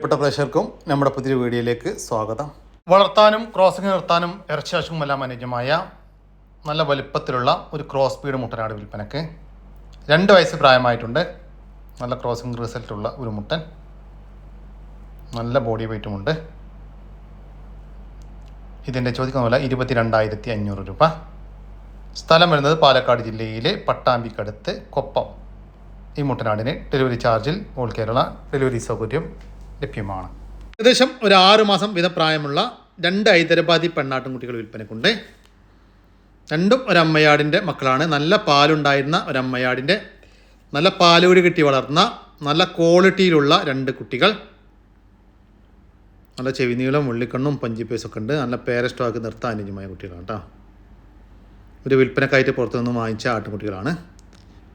പ്രിയപ്പെട്ട പ്രേക്ഷകർക്കും നമ്മുടെ പുതിയ വീഡിയോയിലേക്ക് സ്വാഗതം. വളർത്താനും ക്രോസിംഗ് നിർത്താനും ഇറച്ചിയാശുമെല്ലാം അനുയോജ്യമായ നല്ല വലിപ്പത്തിലുള്ള ഒരു ക്രോസ് ബീഡ് മുട്ടനാട് വിൽപ്പനക്ക് രണ്ട് വയസ്സ് പ്രായമായിട്ടുണ്ട്. നല്ല ക്രോസിംഗ് റിസൾട്ടുള്ള ഒരു മുട്ടൻ. നല്ല ബോഡി വെയ്റ്റുമുണ്ട് ഇതിന്റെ ചോദിക്കുന്ന പോലെ ഇരുപത്തി രണ്ടായിരത്തി അഞ്ഞൂറ് രൂപ. സ്ഥലം വരുന്നത് പാലക്കാട് ജില്ലയിലെ പട്ടാമ്പിക്കടുത്ത് കൊപ്പം. ഈ മുട്ടനാടിന് ഡെലിവറി ചാർജിൽ ഓൾ കേരള ഡെലിവറി സൗകര്യം ലഭ്യമാണ്. ഏകദേശം ഒരു ആറ് മാസം വിധ പ്രായമുള്ള രണ്ട് ഹൈദരാബാദി പെണ്ണാട്ടുംകുട്ടികൾ വിൽപ്പനക്കുണ്ട് രണ്ടും ഒരമ്മയാടിന്റെ മക്കളാണ്. നല്ല പാലുണ്ടായിരുന്ന ഒരമ്മയാടിന്റെ നല്ല പാലോടി കിട്ടി വളർന്ന നല്ല ക്വാളിറ്റിയിലുള്ള രണ്ട് കുട്ടികൾ. നല്ല ചെവിനീളം ഉള്ളിക്കണ്ണും പഞ്ചിപ്പേസൊക്കെ ഉണ്ട്. നല്ല പേരസ്റ്റോക്ക് നിർത്താൻ അനുജമായ കുട്ടികളാണ് കേട്ടോ. ഒരു വിൽപ്പനക്കായിട്ട് പുറത്തുനിന്ന് വാങ്ങിച്ച ആട്ടുകുട്ടികളാണ്.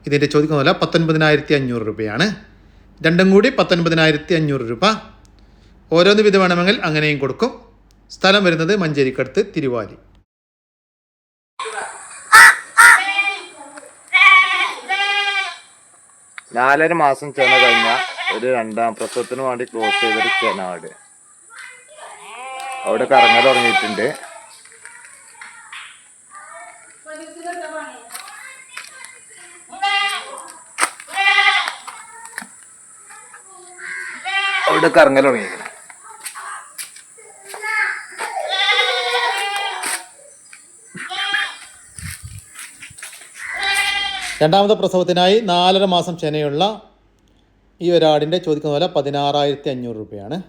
ഇതിന്റെ ചോദിക്കുന്ന വില പത്തൊൻപതിനായിരത്തി അഞ്ഞൂറ് രൂപയാണ്. രണ്ടും കൂടി പത്തൊൻപതിനായിരത്തി അഞ്ഞൂറ് രൂപ. ഓരോന്ന് വിധ വേണമെങ്കിൽ അങ്ങനെയും കൊടുക്കും. സ്ഥലം വരുന്നത് മഞ്ചേരിക്കടുത്ത് തിരുവാലി. നാലര മാസം ചെന കഴിഞ്ഞ ഒരു രണ്ടാം പ്രസവത്തിന് വേണ്ടി ക്ലോസ് ചെയ്തൊരു ചെനാട്. അവിടെ കറങ്ങാൻ തുടങ്ങിയിട്ടുണ്ട്. അവിടെ കറങ്ങൽ തുടങ്ങിയിരിക്കണം. രണ്ടാമത്തെ പ്രസവത്തിനായി നാലര മാസം ചെനയുള്ള ഈ ഒരാടിന്റെ ചോദിക്കുന്ന വില പതിനാറായിരത്തി അഞ്ഞൂറ് രൂപയാണ്.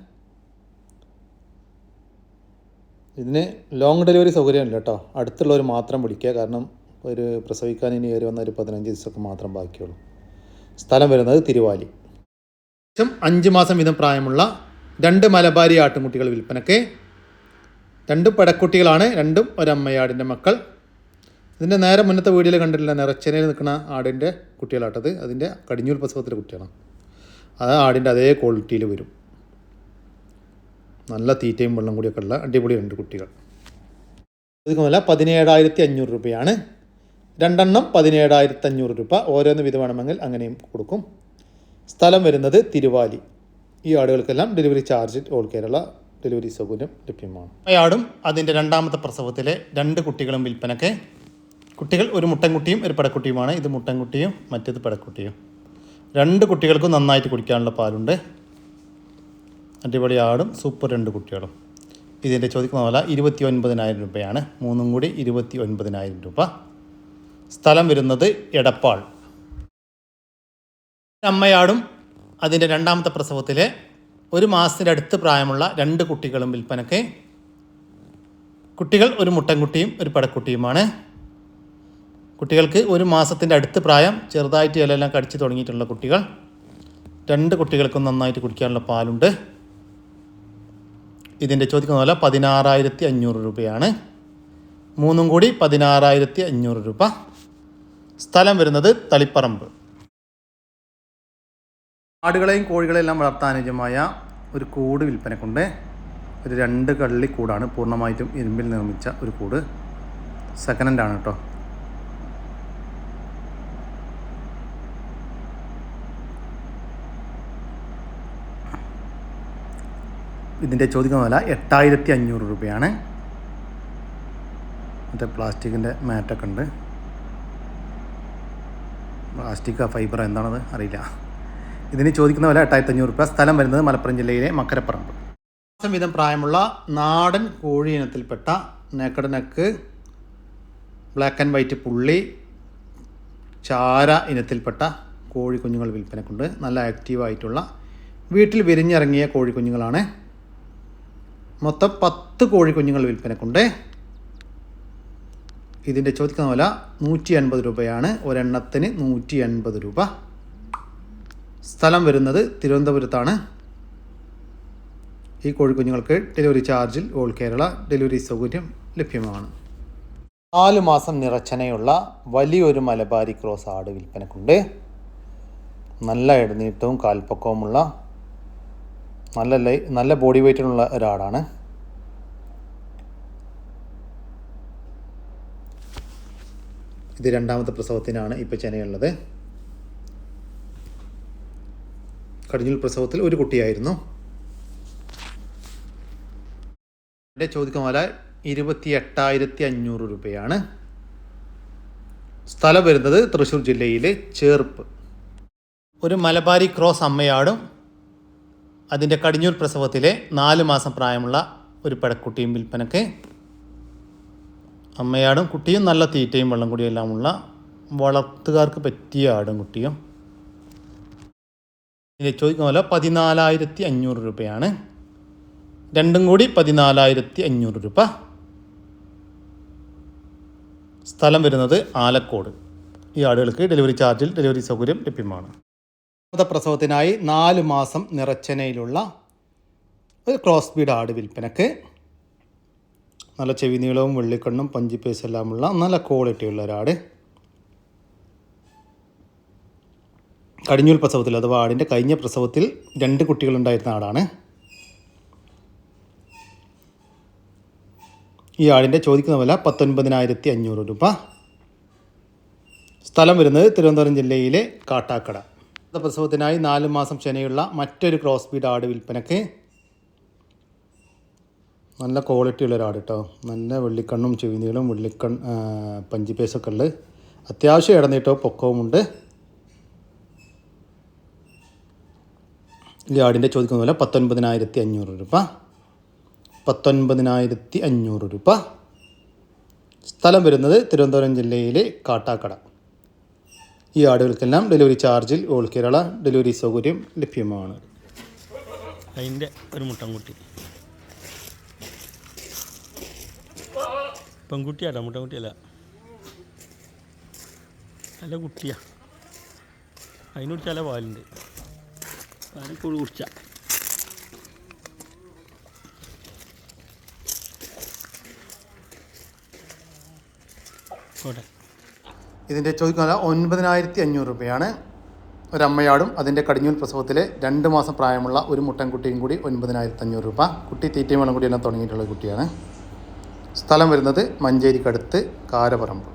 ഇതിന് ലോങ് ഡെലിവറി സൗകര്യമില്ല കേട്ടോ. അടുത്തുള്ളവർ മാത്രം വിളിക്കുക. കാരണം ഒരു പ്രസവിക്കാൻ ഇനി കയറി വന്ന ഒരു പതിനഞ്ച് ദിവസമൊക്കെ മാത്രം ബാക്കിയുള്ളൂ. സ്ഥലം വരുന്നത് തിരുവാലി. അഞ്ച് മാസം വീതം പ്രായമുള്ള രണ്ട് മലബാരി ആട്ടുംകുട്ടികൾ വിൽപ്പനയ്ക്ക് രണ്ട് പടക്കുട്ടികളാണ് രണ്ടും ഒരമ്മയാടിന്റെ മക്കൾ. ഇതിന്റെ നേരെ മുന്നത്തെ വീഡിയോയിൽ കണ്ടിട്ടില്ല നിറച്ചനയിൽ നിൽക്കുന്ന ആടിന്റെ കുട്ടികളാട്ടത്. അതിന്റെ കടിഞ്ഞൂൽ പ്രസവത്തിലെ കുട്ടികളാണ്. അത് ആടിന്റെ അതേ ക്വാളിറ്റിയിൽ വരും. നല്ല തീറ്റയും വെള്ളം കൂടിയൊക്കെ ഉള്ള അടിപൊളി രണ്ട് കുട്ടികൾ. ഇതുമല്ല പതിനേഴായിരത്തി അഞ്ഞൂറ് രൂപയാണ്. രണ്ടെണ്ണം പതിനേഴായിരത്തി അഞ്ഞൂറ് രൂപ. ഓരോന്ന് വിധമാണെങ്കിൽ അങ്ങനെയും കൊടുക്കും. സ്ഥലം വരുന്നത് തിരുവാലി. ഈ ആടുകൾക്കെല്ലാം delivery charge all Kerala delivery സൗകര്യം ലഭ്യമാണ്. അയാടും അതിന്റെ രണ്ടാമത്തെ പ്രസവത്തിലെ രണ്ട് കുട്ടികളും വിൽപ്പനയ്ക്ക് കുട്ടികൾ ഒരു മുട്ടൻകുട്ടിയും ഒരു പടക്കുട്ടിയുമാണ്. ഇത് മുട്ടൻകുട്ടിയും മറ്റേത് പടക്കുട്ടിയും. രണ്ട് കുട്ടികൾക്കും നന്നായിട്ട് കുടിക്കാനുള്ള പാലുണ്ട്. അടിപൊളി ആടും സൂപ്പർ രണ്ട് കുട്ടികളും. ഇതിന്റെ ചോദിക്കുന്ന പോലെ ഇരുപത്തി ഒൻപതിനായിരം രൂപയാണ്. മൂന്നും കൂടി ഇരുപത്തി ഒൻപതിനായിരം രൂപ. സ്ഥലം വരുന്നത് എടപ്പാൾ. അമ്മയാടും അതിന്റെ രണ്ടാമത്തെ പ്രസവത്തിലെ ഒരു മാസത്തിന്റെ അടുത്ത് പ്രായമുള്ള രണ്ട് കുട്ടികളും വിൽപ്പനക്ക് കുട്ടികൾ ഒരു മുട്ടൻകുട്ടിയും ഒരു പടക്കുട്ടിയുമാണ്. കുട്ടികൾക്ക് ഒരു മാസത്തിന്റെ അടുത്ത് പ്രായം ചെറുതായിട്ട് ഇലയെല്ലാം കടിച്ച് തുടങ്ങിയിട്ടുള്ള കുട്ടികൾ. രണ്ട് കുട്ടികൾക്കും നന്നായിട്ട് കുടിക്കാനുള്ള പാലുണ്ട്. ഇതിന്റെ ചോദിക്കുന്ന പോലെ പതിനാറായിരത്തി അഞ്ഞൂറ് രൂപയാണ്. മൂന്നും കൂടി പതിനാറായിരത്തി അഞ്ഞൂറ് രൂപ. സ്ഥലം വരുന്നത് തളിപ്പറമ്പ്. ആടുകളെയും കോഴികളെയും എല്ലാം വളർത്താൻ അനുജമായ ഒരു കൂട് വിൽപ്പനക്കുണ്ട്. ഒരു രണ്ട് കള്ളി കൂടാണ് പൂർണമായിട്ടും ഇരുമ്പിൽ നിർമ്മിച്ച ഒരു കൂട്. സെക്കൻഡ് ആണ് കേട്ടോ ഇതിന്റെ ചോദിക്കുന്ന വില എട്ടായിരത്തി അഞ്ഞൂറ് രൂപയാണ്. മറ്റേ പ്ലാസ്റ്റിക്കിന്റെ മാറ്റൊക്കെ ഉണ്ട്. പ്ലാസ്റ്റിക്കാ ഫൈബർ എന്താണത് അറിയില്ല. ഇതിന് ചോദിക്കുന്ന വില എട്ടായിരത്തി അഞ്ഞൂറ് രൂപ സ്ഥലം വരുന്നത് മലപ്പുറം ജില്ലയിലെ മക്കരപ്പറമ്പ്. മാസം വീതം പ്രായമുള്ള നാടൻ കോഴി ഇനത്തിൽപ്പെട്ട naked neck black and white പുള്ളി ചാര ഇനത്തിൽപ്പെട്ട കോഴി കുഞ്ഞുങ്ങൾ വിൽപ്പനക്കുണ്ട്. നല്ല ആക്റ്റീവായിട്ടുള്ള വീട്ടിൽ വിരിഞ്ഞിറങ്ങിയ കോഴി കുഞ്ഞുങ്ങളാണ്. മൊത്തം പത്ത് കോഴി കുഞ്ഞുങ്ങൾ വിൽപ്പനക്കുണ്ട്. ഇതിന്റെ ചോദിക്കുന്ന വില നൂറ്റി അൻപത് രൂപയാണ്. ഒരെണ്ണത്തിന് നൂറ്റി അൻപത് രൂപ. സ്ഥലം വരുന്നത് തിരുവനന്തപുരത്താണ്. ഈ കോഴിക്കുഞ്ഞുങ്ങൾക്ക് ഡെലിവറി ചാർജിൽ ഓൾ കേരള ഡെലിവറി സൗകര്യം ലഭ്യമാണ്. നാല് മാസം നിറച്ചനയുള്ള വലിയൊരു മലബാരി ക്രോസ് ആട് വിൽപ്പനക്കുണ്ട്. നല്ല ഇടനീട്ടവും കാൽപ്പക്കവുമുള്ള നല്ല ലൈ നല്ല ബോഡി വെയ്റ്റിനുള്ള ഒരാടാണ്. ഇത് രണ്ടാമത്തെ പ്രസവത്തിനാണ് ഇപ്പോൾ ചെനയുള്ളത്. കടിഞ്ഞൂൽ പ്രസവത്തിൽ ഒരു കുട്ടിയായിരുന്നു. എന്റെ ചോദിക്കുന്ന പോലെ ഇരുപത്തി എട്ടായിരത്തി അഞ്ഞൂറ് രൂപയാണ്. സ്ഥലം വരുന്നത് തൃശ്ശൂർ ജില്ലയിലെ ചേർപ്പ്. ഒരു മലബാരി ക്രോസ് അമ്മയാടും അതിന്റെ കടിഞ്ഞൂർ പ്രസവത്തിലെ നാല് മാസം പ്രായമുള്ള ഒരു പെടക്കുട്ടിയും വിൽപ്പനക്ക്. അമ്മയാടും കുട്ടിയും നല്ല തീറ്റയും വെള്ളം കുടിയും എല്ലാമുള്ള വളർത്തുകാർക്ക് പറ്റിയ ആടും കുട്ടിയും. ഇതിനെ ചോദിക്കുന്ന പോലെ പതിനാലായിരത്തി അഞ്ഞൂറ് രൂപയാണ്. രണ്ടും കൂടി പതിനാലായിരത്തി അഞ്ഞൂറ് രൂപ. സ്ഥലം വരുന്നത് ആലക്കോട്. ഈ ആടുകൾക്ക് ഡെലിവറി ചാർജിൽ ഡെലിവറി സൗകര്യം ലഭ്യമാണ്. പ്രസവത്തിനായി നാല് മാസം നിറച്ചനയിലുള്ള ഒരു ക്രോസ് ബീഡ് ആട് വിൽപ്പനക്ക്. നല്ല ചെവി നീളവും വെള്ളിക്കണ്ണും പഞ്ചിപ്പേസ് എല്ലാമുള്ള നല്ല ക്വാളിറ്റിയുള്ള ഒരാട്. കടിഞ്ഞൂൽ പ്രസവത്തിൽ അഥവാ ആടിന്റെ കഴിഞ്ഞ പ്രസവത്തിൽ രണ്ട് കുട്ടികളുണ്ടായിരുന്ന ആടാണ്. ഈ ആടിന്റെ ചോദിക്കുന്ന വില പത്തൊൻപതിനായിരത്തി അഞ്ഞൂറ് രൂപ. സ്ഥലം വരുന്നത് തിരുവനന്തപുരം ജില്ലയിലെ കാട്ടാക്കട. പ്രസവത്തിനായി നാല് മാസം ചെനയുള്ള മറ്റൊരു ക്രോസ് ബീഡ് ആട് വിൽപ്പനക്ക് നല്ല ക്വാളിറ്റി ഉള്ള ഒരാട് കേട്ടോ നല്ല വെള്ളിക്കണ്ണും ചെവിനീളും വെള്ളിക്കൺ പഞ്ചിപ്പേസൊക്കെ ഉള്ളത് അത്യാവശ്യം ഇടനീട്ടവും പൊക്കവുമുണ്ട്. ആടിന്റെ ചോദിക്കുന്ന പോലെ പത്തൊൻപതിനായിരത്തി അഞ്ഞൂറ് രൂപ. പത്തൊൻപതിനായിരത്തി അഞ്ഞൂറ് രൂപ. സ്ഥലം വരുന്നത് തിരുവനന്തപുരം ജില്ലയിലെ കാട്ടാക്കട. ഈ ആടുകൾക്കെല്ലാം ഡെലിവറി ചാർജിൽ ഓൾ കേരള ഡെലിവറി സൗകര്യം ലഭ്യമാണ്. അതിന്റെ ഒരു മുട്ടൻകുട്ടി. പെൺകുട്ടിയാട്ടോ മുട്ടൻകുട്ടിയല്ല. നല്ല കുട്ടിയാ. അതിനുള്ള ചില പാലുണ്ട് കുളി കുടിച്ച ഇതിന്റെ ചോദിക്കുന്ന ഒൻപതിനായിരത്തി അഞ്ഞൂറ് രൂപയാണ്. ഒരമ്മയാടും അതിന്റെ കടിഞ്ഞൂൽ പ്രസവത്തിലെ രണ്ട് മാസം പ്രായമുള്ള ഒരു മുട്ടൻകുട്ടിയും കൂടി ഒൻപതിനായിരത്തി അഞ്ഞൂറ് രൂപ. കുട്ടി തീറ്റയും വേണം കൂടി എല്ലാം തുടങ്ങിയിട്ടുള്ള കുട്ടിയാണ്. സ്ഥലം വരുന്നത് മഞ്ചേരിക്കടുത്ത് കാരപറമ്പ്.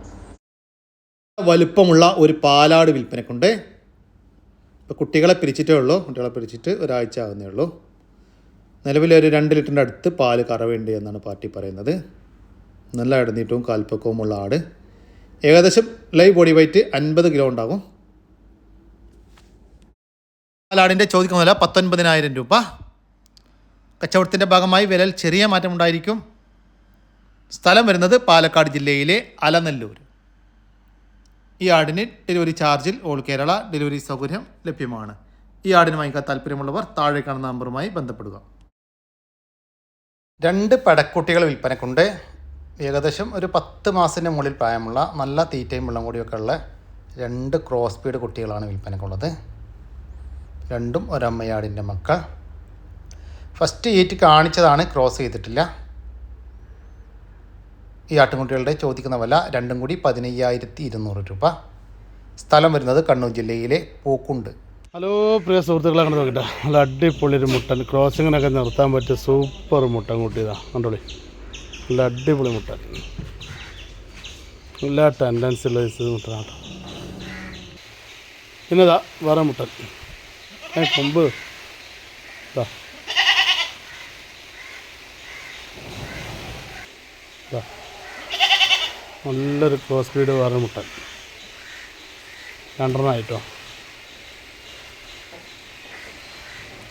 വലുപ്പമുള്ള ഒരു പാലാട് വിൽപ്പനക്കുണ്ട്. ഇപ്പോൾ കുട്ടികളെ പിരിച്ചിട്ടേ ഉള്ളൂ. കുട്ടികളെ പിരിച്ചിട്ട് ഒരാഴ്ച ആകുന്നേ ഉള്ളൂ. നിലവിൽ ഒരു രണ്ട് ലിറ്ററിന്റെ അടുത്ത് പാൽ കറവേണ്ടി എന്നാണ് പാർട്ടി പറയുന്നത്. നല്ല ഇടനീട്ടവും കാൽപ്പക്കവുമുള്ള ആട്. ഏകദേശം ലൈവ് ബോഡി വെയിറ്റ് അൻപത് കിലോ ഉണ്ടാകും പാലാടിന്റെ ചോദിക്കുന്ന വില പത്തൊൻപതിനായിരം രൂപ. കച്ചവടത്തിന്റെ ഭാഗമായി വിലയിൽ ചെറിയ മാറ്റമുണ്ടായിരിക്കും. സ്ഥലം വരുന്നത് പാലക്കാട് ജില്ലയിലെ അലനല്ലൂർ ഈ ആടിന് ഡെലിവറി ചാർജിൽ ഓൾ കേരള ഡെലിവറി സൗകര്യം ലഭ്യമാണ്. ഈ ആടിന് വാങ്ങിക്കാൻ താല്പര്യമുള്ളവർ താഴെ കാണുന്ന നമ്പറുമായി ബന്ധപ്പെടുക. രണ്ട് പടക്കുട്ടികൾ വിൽപ്പനക്കുണ്ട്. ഏകദേശം ഒരു പത്ത് മാസത്തിന് മുകളിൽ പ്രായമുള്ള നല്ല തീറ്റയും വെള്ളം കൂടിയൊക്കെ ഉള്ള രണ്ട് ക്രോസ് ബീഡ് കുട്ടികളാണ് വിൽപ്പനക്കുള്ളത്. രണ്ടും ഒരമ്മയാടിന്റെ മക്കൾ. ഫസ്റ്റ് ഈറ്റ് കാണിച്ചതാണ് ക്രോസ് ചെയ്തിട്ടില്ല. ഈ ആട്ടുംകുട്ടികളുടെ ചോദിക്കുന്ന വില രണ്ടും കൂടി പതിനയ്യായിരത്തി ഇരുന്നൂറ് രൂപ. സ്ഥലം വരുന്നത് കണ്ണൂർ ജില്ലയിലെ പൂക്കുണ്ട്. ഹലോ പ്രിയ സുഹൃത്തുക്കളെ കണ്ട് നോക്കട്ടെ. നല്ല അടിപൊളി ഒരു മുട്ടൻ. ക്രോസിങ്ങിനൊക്കെ നിർത്താൻ പറ്റിയ സൂപ്പർ മുട്ടൻ കൂട്ടിയതാ കണ്ടോളി. നല്ല അടിപൊളി മുട്ടൻ. എല്ലാ ടെൻഡൻസി ഉള്ള ഒരു മുട്ടനാണ് കേട്ടോ. പിന്നെ ഇതാ വേറെ മുട്ടൻ. ഏ കൊമ്പ്. ഇതാ. നല്ലൊരു ക്രോസ് ബ്രീഡ് വേറെ മുട്ടൻ. രണ്ടെണ്ണമായിട്ടോ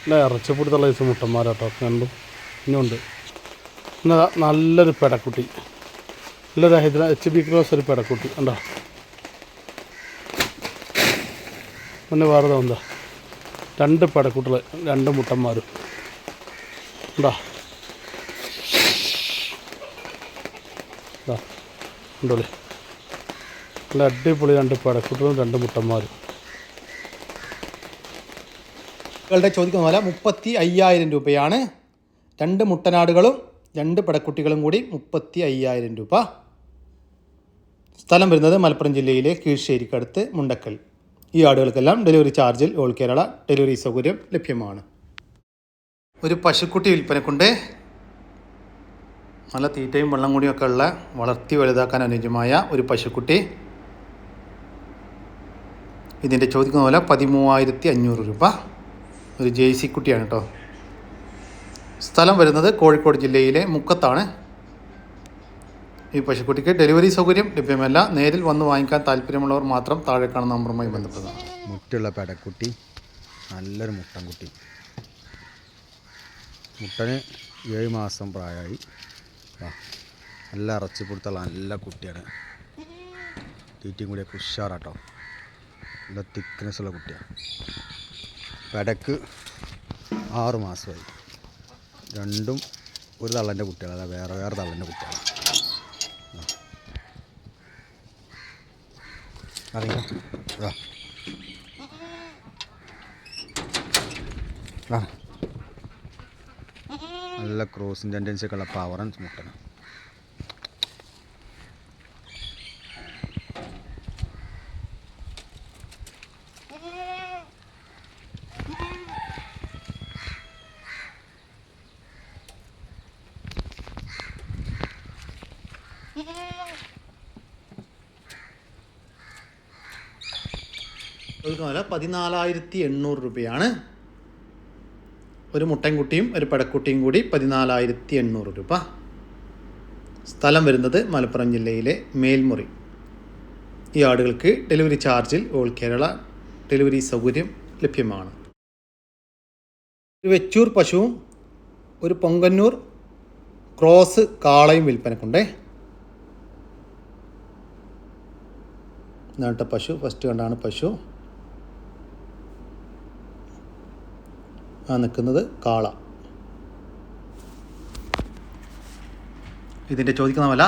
അല്ല ഇറച്ചിപ്പൊടുത്തുള്ള ദിവസം മുട്ടന്മാരാട്ടോ കണ്ടു? ഇനിയുണ്ട്. പിന്നെ ദാ നല്ലൊരു പെടക്കുട്ടി. നല്ലൊരു ഹൈദ്ര എച്ച് ബി ക്രോസ് ഒരു പെടക്കുട്ടി ഉണ്ടോ പിന്നെ വേറെ എന്താ? രണ്ട് പെടക്കുട്ടികൾ രണ്ട് മുട്ടന്മാരും. ഉണ്ടോ ഉണ്ടോളി നല്ല അടിപൊളി രണ്ട് പടക്കുട്ടും രണ്ട് മുട്ടന്മാരും. കുട്ടികളുടെ ചോദിക്കുന്ന പോലെ മുപ്പത്തി അയ്യായിരം രൂപയാണ്. രണ്ട് മുട്ടനാടുകളും രണ്ട് പടക്കുട്ടികളും കൂടി മുപ്പത്തി അയ്യായിരം രൂപ. സ്ഥലം വരുന്നത് മലപ്പുറം ജില്ലയിലെ കീഴ്ശ്ശേരിക്കടുത്ത് മുണ്ടക്കൽ. ഈ ആടുകൾക്കെല്ലാം ഡെലിവറി ചാർജിൽ ഓൾ കേരള ഡെലിവറി സൗകര്യം ലഭ്യമാണ്. ഒരു പശുക്കുട്ടി വിൽപ്പനക്കുണ്ട്. നല്ല തീറ്റയും വെള്ളം കൂടിയൊക്കെ ഉള്ള വളർത്തി വലുതാക്കാൻ അനുയോജ്യമായ ഒരു പശുക്കുട്ടി. ഇതിന്റെ ചോദിക്കുന്ന പോലെ പതിമൂവായിരത്തി അഞ്ഞൂറ് രൂപ. ഒരു ജെ സി കുട്ടിയാണ് കേട്ടോ സ്ഥലം വരുന്നത് കോഴിക്കോട് ജില്ലയിലെ മുക്കത്താണ്. ഈ പശുക്കുട്ടിക്ക് ഡെലിവറി സൗകര്യം ലഭ്യമല്ല. നേരിൽ വന്ന് വാങ്ങിക്കാൻ താല്പര്യമുള്ളവർ മാത്രം താഴെ കാണുന്ന നമ്പറുമായി ബന്ധപ്പെടുക. മുട്ടുള്ള പെടക്കുട്ടി. നല്ലൊരു മുട്ടൻകുട്ടി. മുട്ടന് ഏഴ് മാസം പ്രായമായി. നല്ല ഇറച്ചി പൊടുത്തുള്ള നല്ല കുട്ടിയാണ്. തീറ്റയും കൂടി ഉഷാറാട്ടോ. നല്ല തിക്നെസ് ഉള്ള കുട്ടിയാണ്. പെടക്ക് ആറ് മാസമായി. രണ്ടും ഒരു തള്ളന്റെ കുട്ടികളാണ് അതാ വേറെ വേറെ തള്ളന്റെ കുട്ടികളാണ് അറിയാം ആ. നല്ല ക്രോസിങ് ടെൻഡൻസി ഒക്കെ ഉള്ള പവറും മുട്ടണം പതിനാലായിരത്തി എണ്ണൂറ് രൂപയാണ്. ഒരു മുട്ടൻകുട്ടിയും ഒരു പടക്കുട്ടിയും കൂടി പതിനാലായിരത്തി എണ്ണൂറ് രൂപ. സ്ഥലം വരുന്നത് മലപ്പുറം ജില്ലയിലെ മേൽമുറി. ഈ ആടുകൾക്ക് ഡെലിവറി ചാർജിൽ ഓൾ കേരള ഡെലിവറി സൗകര്യം ലഭ്യമാണ്. ഒരു വെച്ചൂർ പശുവും ഒരു പൊങ്കന്നൂർ ക്രോസ് കാളയും വിൽപ്പനക്കുണ്ടേ. നേട്ട പശു. ഫസ്റ്റ് കണ്ടാണ് പശു. നിൽക്കുന്നത് കാള. ഇതിന്റെ ചോദിക്കുന്ന വില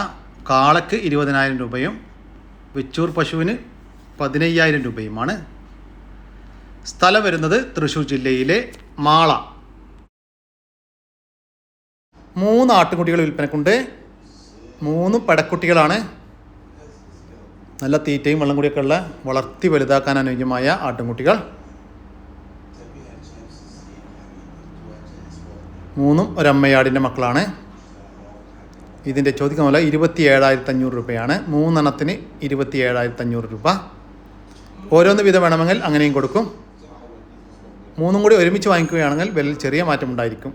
കാളയ്ക്ക് ഇരുപതിനായിരം രൂപയും വെച്ചൂർ പശുവിന് പതിനയ്യായിരം രൂപയുമാണ്. സ്ഥലം വരുന്നത് തൃശ്ശൂർ ജില്ലയിലെ മാള. മൂന്ന് ആട്ടുകുട്ടികൾ വിൽപ്പനക്കുണ്ട്. മൂന്ന് പടക്കുട്ടികളാണ്. നല്ല തീറ്റയും വെള്ളം കൂടിയൊക്കെ ഉള്ള വളർത്തി വലുതാക്കാൻ അനുയോജ്യമായ ആട്ടുംകുട്ടികൾ. മൂന്നും ഒരമ്മയാടിന്റെ മക്കളാണ്. ഇതിന്റെ ചോദിക്കുന്ന പോലെ ഇരുപത്തി ഏഴായിരത്തി അഞ്ഞൂറ് രൂപയാണ്. മൂന്നെണ്ണത്തിന് ഇരുപത്തി ഏഴായിരത്തി അഞ്ഞൂറ് രൂപ. ഓരോന്ന് വിധം വേണമെങ്കിൽ അങ്ങനെയും കൊടുക്കും. മൂന്നും കൂടി ഒരുമിച്ച് വാങ്ങിക്കുകയാണെങ്കിൽ വിലയിൽ ചെറിയ മാറ്റമുണ്ടായിരിക്കും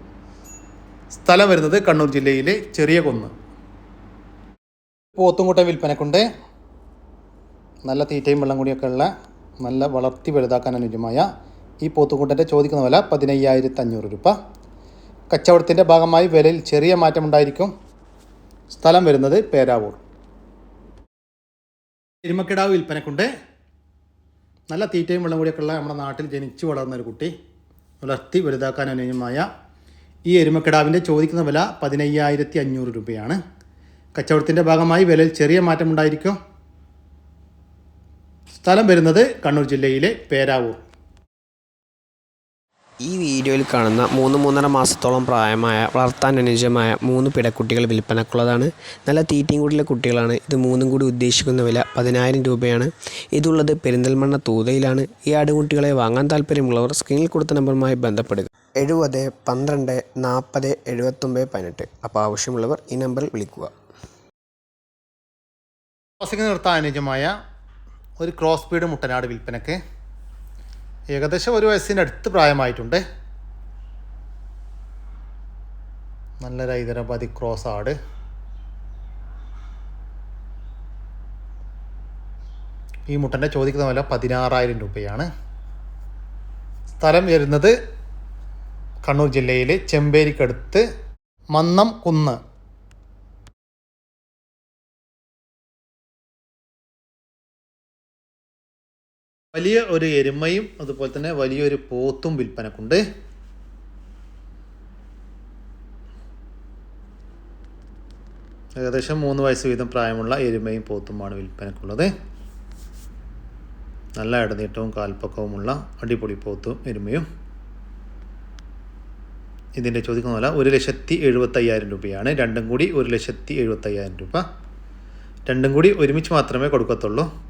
സ്ഥലം വരുന്നത് കണ്ണൂർ ജില്ലയിലെ ചെറിയ കുന്ന്. പോത്തുംകൂട്ടം വിൽപ്പനക്കുണ്ട്. നല്ല തീറ്റയും വെള്ളം കൂടിയൊക്കെ ഉള്ള നല്ല വളർത്തി വലുതാക്കാൻ അനുയോജ്യമായ ഈ പോത്തുകൂട്ടന്റെ ചോദിക്കുന്ന വില പതിനയ്യായിരത്തി അഞ്ഞൂറ് രൂപ. കച്ചവടത്തിന്റെ ഭാഗമായി വിലയിൽ ചെറിയ മാറ്റമുണ്ടായിരിക്കും. സ്ഥലം വരുന്നത് പേരാവൂർ. എരുമക്കിടാവ് വിൽപ്പനക്കുണ്ട്. നല്ല തീറ്റയും വെള്ളം കൂടിയൊക്കെ ഉള്ള നമ്മുടെ നാട്ടിൽ ജനിച്ചു വളർന്ന ഒരു കുട്ടി. വളർത്തി വലുതാക്കാൻ അനുയോജ്യമായ ഈ എരുമക്കിടാവിന്റെ ചോദിക്കുന്ന വില പതിനയ്യായിരത്തി അഞ്ഞൂറ് രൂപയാണ്. കച്ചവടത്തിന്റെ ഭാഗമായി വിലയിൽ ചെറിയ മാറ്റമുണ്ടായിരിക്കും. സ്ഥലം വരുന്നത് കണ്ണൂർ ജില്ലയിലെ പേരാവൂർ. ഈ വീഡിയോയിൽ കാണുന്ന മൂന്ന് മൂന്നര മാസത്തോളം പ്രായമായ വളർത്താൻ അനുയോജ്യമായ മൂന്ന് പിടക്കുട്ടികൾ വിൽപ്പനക്കുള്ളതാണ്. നല്ല തീറ്റയും കൂടിയുള്ള കുട്ടികളാണ്. ഇത് മൂന്നും കൂടി ഉദ്ദേശിക്കുന്ന വില പതിനായിരം രൂപയാണ്. ഇതുള്ളത് പെരിന്തൽമണ്ണ തൂതയിലാണ്. ഈ ആടുകുട്ടികളെ വാങ്ങാൻ താല്പര്യമുള്ളവർ സ്ക്രീനിൽ കൊടുത്ത നമ്പറുമായി ബന്ധപ്പെടുക. എഴുപത് പന്ത്രണ്ട് നാൽപ്പത് എഴുപത്തൊമ്പത് പതിനെട്ട്. അപ്പോൾ ആവശ്യമുള്ളവർ ഈ നമ്പറിൽ വിളിക്കുക. ക്രോസിംഗ് നിർത്താൻ അനുയോജ്യമായ ഒരു ക്രോസ് ബീഡ് മുട്ടനാട് വിൽപ്പനക്ക് ഏകദേശം ഒരു വയസ്സിന്റെ അടുത്ത് പ്രായമായിട്ടുണ്ട്. നല്ല ഹൈദരാബാദി ക്രോസ് ആട്. ഈ മുട്ടന്റെ ചോദിക്കുന്ന വില പതിനാറായിരം രൂപയാണ്. സ്ഥലം വരുന്നത് കണ്ണൂർ ജില്ലയിലെ ചെമ്പേരിക്കടുത്ത് മന്നം കുന്ന്. വലിയ ഒരു എരുമയും അതുപോലെ തന്നെ വലിയൊരു പോത്തും വിൽപ്പനക്കുണ്ട്. ഏകദേശം മൂന്ന് വയസ്സ് വീതം പ്രായമുള്ള എരുമയും പോത്തുമാണ് വിൽപ്പനക്കുള്ളത്. നല്ല ഇടനീട്ടവും കാൽപ്പക്കവുമുള്ള അടിപൊളി പോത്തും എരുമയും. ഇതിന്റെ ചോദിക്കുന്ന വില ഒരു ലക്ഷത്തി എഴുപത്തയ്യായിരം രൂപയാണ്. രണ്ടും കൂടി ഒരു ലക്ഷത്തി എഴുപത്തയ്യായിരം രൂപ. രണ്ടും കൂടി ഒരുമിച്ച് മാത്രമേ കൊടുക്കത്തുള്ളൂ.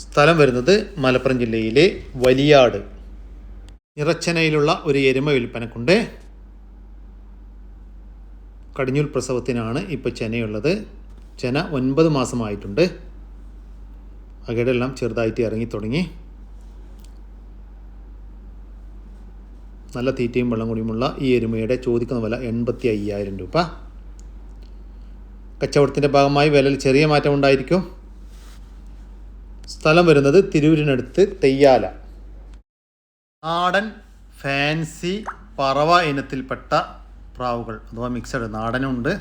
സ്ഥലം വരുന്നത് മലപ്പുറം ജില്ലയിലെ വലിയാട്. നിറച്ചനയിലുള്ള ഒരു എരുമ വിൽപ്പനക്കുണ്ട്. കടിഞ്ഞൂൽ പ്രസവത്തിനാണ് ഇപ്പോൾ ചെനയുള്ളത്. ചെന ഒൻപത് മാസമായിട്ടുണ്ട്. അകടെല്ലാം ചെറുതായിട്ട് ഇറങ്ങി തുടങ്ങി. നല്ല തീറ്റയും വെള്ളം കൂടിയുമുള്ള ഈ എരുമയുടെ ചോദിക്കുന്ന വില എൺപത്തി അയ്യായിരം രൂപ. കച്ചവടത്തിന്റെ ഭാഗമായി വിലയിൽ ചെറിയ മാറ്റം ഉണ്ടായിരിക്കും സ്ഥലം വരുന്നത് തിരൂരിനടുത്ത് തെയ്യാല. നാടൻ ഫാൻസി പറവ ഇനത്തിൽപ്പെട്ട പ്രാവുകൾ അഥവാ മിക്സഡ് നാടനുണ്ട്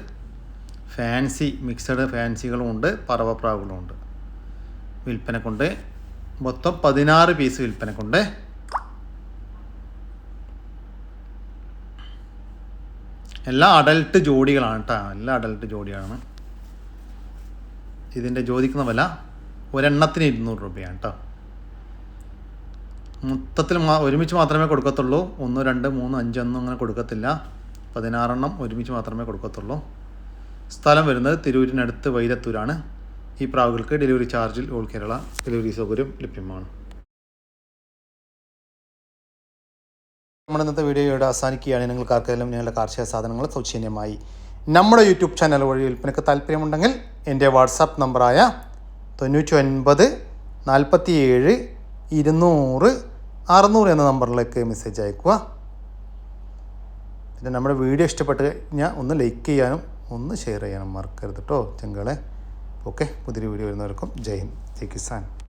ഫാൻസി മിക്സഡ് ഫാൻസികളുമുണ്ട് പറവ പ്രാവുകളുമുണ്ട് വിൽപ്പനക്കുണ്ട് മൊത്തം പതിനാറ് പീസ് വിൽപ്പനക്കുണ്ട്. എല്ലാം അഡൽട്ട് ജോഡികളാണ് കേട്ടോ എല്ലാം അഡൽട്ട് ജോഡിയാണ് ഇതിന്റെ ചോദിക്കുന്ന വില ഒരെണ്ണത്തിന് ഇരുന്നൂറ് രൂപയാണ് കേട്ടോ മൊത്തത്തിൽ ഒരുമിച്ച് മാത്രമേ കൊടുക്കത്തുള്ളൂ. ഒന്ന് രണ്ട് മൂന്ന് അഞ്ചൊന്നും അങ്ങനെ കൊടുക്കത്തില്ല. പതിനാറെണ്ണം ഒരുമിച്ച് മാത്രമേ കൊടുക്കത്തുള്ളൂ. സ്ഥലം വരുന്നത് തിരൂരിനടുത്ത് വൈരത്തൂരാണ്. ഈ പ്രാവുകൾക്ക് ഡെലിവറി ചാർജിൽ ഓൾ കേരള ഡെലിവറി സൗകര്യം ലഭ്യമാണ്. നമ്മുടെ ഇന്നത്തെ വീഡിയോ ഇവിടെ അവസാനിക്കുകയാണ്. നിങ്ങൾക്ക് ആർക്കെങ്കിലും ഞങ്ങളുടെ കാർഷിക സാധനങ്ങൾ സൗജന്യമായി നമ്മുടെ യൂട്യൂബ് ചാനൽ വഴി വിൽപ്പനക്ക് താല്പര്യമുണ്ടെങ്കിൽ എന്റെ വാട്സാപ്പ് നമ്പറായ തൊണ്ണൂറ്റി ഒൻപത് നാൽപ്പത്തി ഏഴ് ഇരുന്നൂറ് അറുന്നൂറ് എന്ന നമ്പറിലേക്ക് മെസ്സേജ് അയക്കുക. പിന്നെ നമ്മുടെ വീഡിയോ ഇഷ്ടപ്പെട്ട് കഴിഞ്ഞാൽ ഒന്ന് ലൈക്ക് ചെയ്യാനും ഒന്ന് ഷെയർ ചെയ്യാനും മറക്കരുത് കേട്ടോ ചെങ്കളെ. ഓക്കെ പുതിയൊരു വീഡിയോ വരുന്നവർക്കും ജയ് ഹിന്ദ്. ജയ് കിസാൻ.